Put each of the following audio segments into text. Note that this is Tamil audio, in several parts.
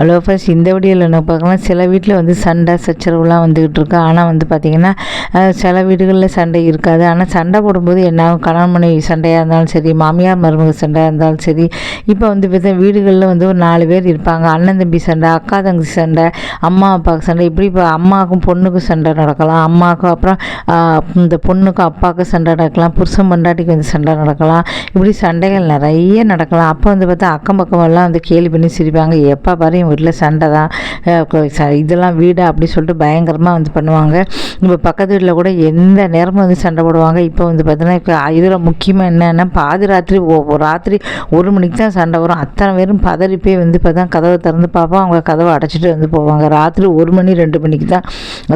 ஹலோ ஃபர்ஸ்ட் இந்த வீடியோவில் என்ன பார்க்கலாம் சில வீட்டில் வந்து சண்டை சச்சரவுலாம் வந்துக்கிட்டு இருக்கு. ஆனால் வந்து பார்த்திங்கன்னா சில வீடுகளில் சண்டை இருக்காது. ஆனால் சண்டை போடும்போது என்ன கணவன் மனைவி சண்டையாக இருந்தாலும் சரி மாமியார் மருமக சண்டையாக இருந்தாலும் சரி இப்போ வந்து பார்த்தா வீடுகளில் வந்து ஒரு நாலு பேர் இருப்பாங்க. அண்ணன் தம்பி சண்டை அக்கா தங்கச்சி சண்டை அம்மா அப்பாவுக்கு சண்டை. இப்படி இப்போ அம்மாவுக்கும் பொண்ணுக்கும் சண்டை நடக்கலாம். அம்மாவுக்கும் அப்புறம் இந்த பொண்ணுக்கும் அப்பாவுக்கும் சண்டை நடக்கலாம். புருஷன் பொண்டாட்டிக்கு வந்து சண்டை நடக்கலாம். இப்படி சண்டைகள் நிறைய நடக்கலாம். அப்போ வந்து பார்த்தா அக்கம் பக்கம் எல்லாம் வந்து கேலி பண்ணி சிரிப்பாங்க. எப்போ பாரு வீட்டில் சண்டை தான். இதெல்லாம் வீடு அப்படி சொல்லிட்டு பயங்கரமாக வந்து பண்ணுவாங்க. இப்போ பக்கத்து வீட்டில் கூட எந்த நேரமும் வந்து சண்டை போடுவாங்க. இப்போ வந்து பார்த்தீங்கன்னா இப்போ இதில் முக்கியமாக என்னென்னா பாதி ராத்திரி ஒ- ராத்திரி ஒரு மணிக்கு தான் சண்டை வரும். அத்தனை பேரும் பதறி போய் வந்து பார்த்தா கதவை திறந்து பார்ப்போம். அவங்க கதவை அடைச்சிட்டு வந்து போவாங்க. ராத்திரி ஒரு மணி ரெண்டு மணிக்கு தான்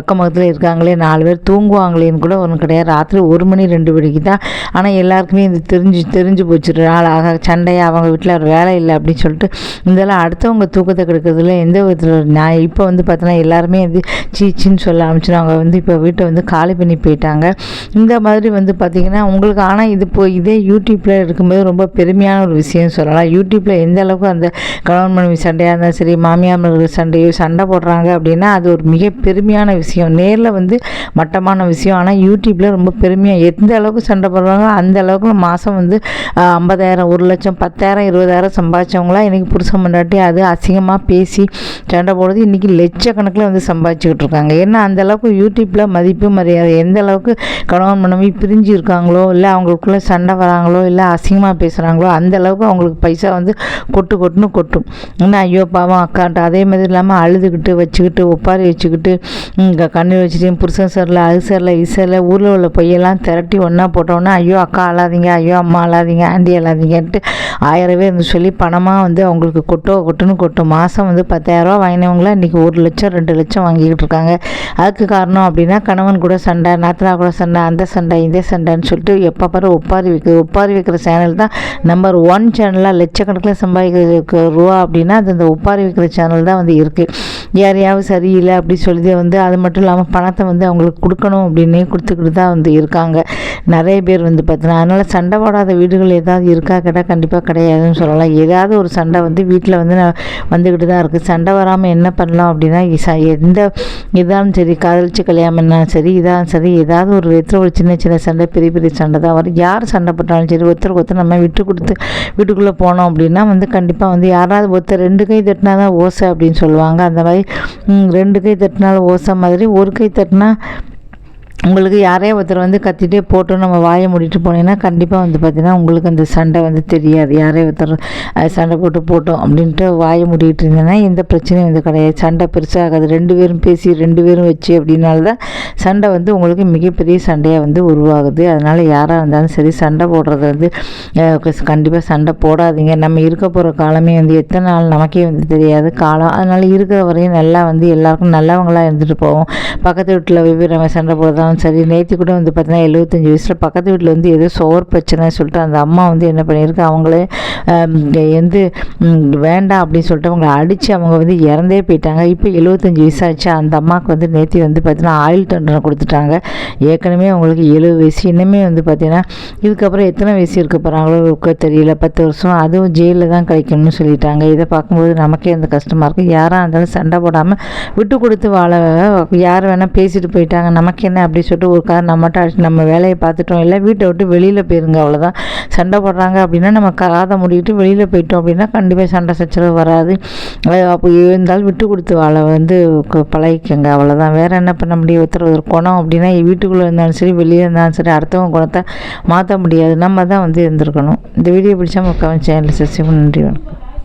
அக்கம் பக்கத்தில் இருக்காங்களே நாலு பேர் தூங்குவாங்களேன்னு கூட ஒன்றும் கிடையாது. ராத்திரி ஒரு மணி ரெண்டு மணிக்கு தான். ஆனால் எல்லாருக்குமே இது தெரிஞ்சு தெரிஞ்சு போச்சு. நாள் ஆக சண்டையாக அவங்க வீட்டில் ஒரு வேலை இல்லை அப்படின்னு சொல்லிட்டு இதெல்லாம் அடுத்தவங்க தூக்கத்தை இருக்கிறதுல எந்த விதத்தில் நான் இப்போ வந்து பார்த்தோன்னா எல்லாருமே வந்து சீச்சின்னு சொல்ல ஆரம்பிச்சிடும் அவங்க வந்து இப்போ வீட்டை வந்து காலி பண்ணி போயிட்டாங்க. இந்த மாதிரி வந்து பார்த்திங்கன்னா உங்களுக்கு ஆனால் இது இப்போ இதே யூடியூப்பில் இருக்கும்போது ரொம்ப பெருமையான ஒரு விஷயம் சொல்லலாம். யூடியூப்பில் எந்த அளவுக்கு அந்த கணவன் மனைவி சண்டையாக இருந்தாலும் சரி மாமியார் மனைவி சண்டையோ சண்டை போடுறாங்க அப்படின்னா அது ஒரு மிக பெருமையான விஷயம். நேரில் வந்து மட்டமான விஷயம். ஆனால் யூடியூப்பில் ரொம்ப பெருமையாக எந்த அளவுக்கு சண்டை போடுறாங்களோ அந்த அளவுக்கு மாதம் வந்து ஐம்பதாயிரம் ஒரு லட்சம் பத்தாயிரம் இருபதாயிரம் சம்பாதிச்சவங்களாம் இன்றைக்கி புருஷன் பண்ணாட்டி அது அசிங்கமாக பேசி சண்டை போடுறது இன்றைக்கி லட்சக்கணக்கில் வந்து சம்பாதிச்சுக்கிட்டு இருக்காங்க. ஏன்னா அந்த அளவுக்கு யூடியூப்பில் மதிப்பு மரியாதை எந்த அளவுக்கு கணவன் மனைவி பிரிஞ்சு இருக்காங்களோ இல்லை அவங்களுக்குள்ளே சண்டை வராங்களோ இல்லை அசிங்கமாக பேசுகிறாங்களோ அந்த அளவுக்கு அவங்களுக்கு பைசா வந்து கொட்டு கொட்டுன்னு கொட்டும். இன்னும் ஐயோ பாவம் அக்கான்ட்டு. அதே மாதிரி இல்லாமல் அழுதுகிட்டு வச்சுக்கிட்டு ஒப்பாரி வச்சுக்கிட்டு இங்கே கண்ணீர் வச்சுட்டு புருஷன் சரில் அது சரில இது சரில ஊரில் உள்ள பொய்யெல்லாம் திரட்டி ஒன்றா போட்டோன்னா ஐயோ அக்கா அழாதீங்க ஐயோ அம்மா அழாதீங்க ஆண்டி அழாதீங்கன்ட்டு ஆயிரம் பேர் சொல்லி பணமாக வந்து அவங்களுக்கு கொட்டோ கொட்டுன்னு கொட்டும் மாதம் வந்து பத்தாயிரரூவா வாங்கினவங்கள இன்றைக்கி ஒரு லட்சம் ரெண்டு லட்சம் வாங்கிக்கிட்டு இருக்காங்க. அதுக்கு காரணம் அப்படின்னா கணவன் கூட சண்டை நாத்தனா கூட சண்டை அந்த சண்டை இந்த சண்டைன்னு சொல்லிட்டு எப்போ பாரு ஒப்பாரி வைக்க ஒப்பாரி வைக்கிற சேனல் தான் நம்பர் ஒன் சேனலாக லட்சக்கணக்கில் சம்பாதிக்கிற ரூபா அப்படின்னா அது அந்த ஒப்பாரி வைக்கிற சேனல் தான் வந்து இருக்குது யாரையாவது சரியில்லை அப்படி சொல்லி வந்து அது மட்டும் இல்லாமல் பணத்தை வந்து அவங்களுக்கு கொடுக்கணும் அப்படின்னே கொடுத்துக்கிட்டு தான் வந்து இருக்காங்க. நிறைய பேர் வந்து பார்த்தீங்கன்னா அதனால் சண்டை போடாத வீடுகள் ஏதாவது இருக்கா கேட்டால் கண்டிப்பாக கிடையாதுன்னு சொல்லலாம். ஏதாவது ஒரு சண்டை வந்து வீட்டில் வந்து நான் வந்துக்கிட்டு தான் இருக்குது சண்டை வராமல் என்ன பண்ணலாம் அப்படின்னா எந்த இதாலும் சரி காதலிச்சு கல்யாணம் சரி இதாலும் சரி ஏதாவது ஒரு எத்தனை ஒரு சின்ன சின்ன சண்டை பெரிய பெரிய சண்டை தான் வரும். யார் சண்டை போட்டாலும் சரி ஒருத்தருக்கு ஒருத்தர் நம்ம விட்டு கொடுத்து வீட்டுக்குள்ளே போனோம் அப்படின்னா வந்து கண்டிப்பாக வந்து யாராவது ஒருத்தர் ரெண்டு கை தட்டினா தான் ஓசை அப்படின்னு சொல்லுவாங்க. அந்த மாதிரி ரெண்டு கை தட்டினாலும் ஓசை மாதிரி ஒரு கை தட்டினா உங்களுக்கு யாரையோ ஒருத்தர் வந்து கத்திட்டே போட்டு நம்ம வாயை மூடிட்டு போனீங்கன்னா கண்டிப்பாக வந்து பார்த்தீங்கன்னா உங்களுக்கு அந்த சண்டை வந்து தெரியாது. யாரையோ ஒருத்தர் சண்டை போட்டு போட்டோம் அப்படின்ட்டு வாயை மூடிட்டு இருந்தேன்னா எந்த பிரச்சனையும் வந்து கிடையாது. சண்டை பெருசாகாது. ரெண்டு பேரும் பேசி ரெண்டு பேரும் வச்சு அப்படின்னால தான் சண்டை வந்து உங்களுக்கு மிகப்பெரிய சண்டையாக வந்து உருவாகுது. அதனால் யாராக இருந்தாலும் சரி சண்டை போடுறது வந்து கண்டிப்பாக சண்டை போடாதீங்க. நம்ம இருக்க போகிற காலமே வந்து எத்தனை நாள் நமக்கே வந்து தெரியாது. காலம் அதனால் இருக்கிற வரையும் நல்லா வந்து எல்லாருக்கும் நல்லவங்களாக இருந்துட்டு போவோம். பக்கத்து வீட்டில் வெவ்வேறு சண்டை போடுறதா போடுறதாலும் சரி நேற்று கூட வந்து பார்த்தீங்கன்னா எழுபத்தஞ்சி வயசில் பக்கத்து வீட்டில் வந்து ஏதோ சோர் பிரச்சனை சொல்லிட்டு அந்த அம்மா வந்து என்ன பண்ணியிருக்கு அவங்களே வந்து வேண்டாம் அப்படின்னு சொல்லிட்டு அவங்கள அடித்து அவங்க வந்து இறந்தே போயிட்டாங்க. இப்போ எழுபத்தஞ்சி வயசாச்சு. அந்த அம்மாவுக்கு வந்து நேற்று வந்து பார்த்தீங்கன்னா ஆயில் தண்டனை கொடுத்துட்டாங்க. ஏற்கனவே அவங்களுக்கு எழுபது வயசு. இன்னுமே வந்து பார்த்தீங்கன்னா இதுக்கப்புறம் எத்தனை வயசு இருக்க போகிறாங்களோ தெரியல. பத்து வருஷம் அதுவும் ஜெயிலில் தான் கிடைக்கணும்னு சொல்லிட்டாங்க. இதை பார்க்கும்போது நமக்கே அந்த கஷ்டமாக இருக்குது யாராக இருந்தாலும் சண்டை போடாமல் விட்டு கொடுத்து வாழ யார் வேணால் பேசிட்டு போயிட்டாங்க. நமக்கு என்ன அப்படி சொல்லிட்டு ஒரு கார் நம்மகிட்ட நம்ம வேலையை பார்த்துட்டோம். இல்லை வீட்டை விட்டு வெளியில் போயிருங்க அவ்வளோதான் சண்டை போடுறாங்க அப்படின்னா நம்ம காதை முடிக்கிட்டு வெளியில் போயிட்டோம் அப்படின்னா கண்டிப்பாக சண்டை சச்சரவு வராது. அப்போ இருந்தாலும் விட்டு கொடுத்து வாழ வந்து பழகிக்கங்க அவ்வளோதான் வேறு என்ன பண்ண முடியும்? ஒருத்தர் ஒரு குணம் அப்படின்னா வீட்டுக்குள்ளே இருந்தாலும் சரி வெளியே இருந்தாலும் சரி அடுத்தவங்க குணத்தை மாற்ற முடியாது. நம்ம தான் வந்து இருந்திருக்கணும். இந்த வீடியோ பிடிச்சா நம்ம கவனிச்சேன் சேனல் சசிவன் நன்றி வணக்கம்.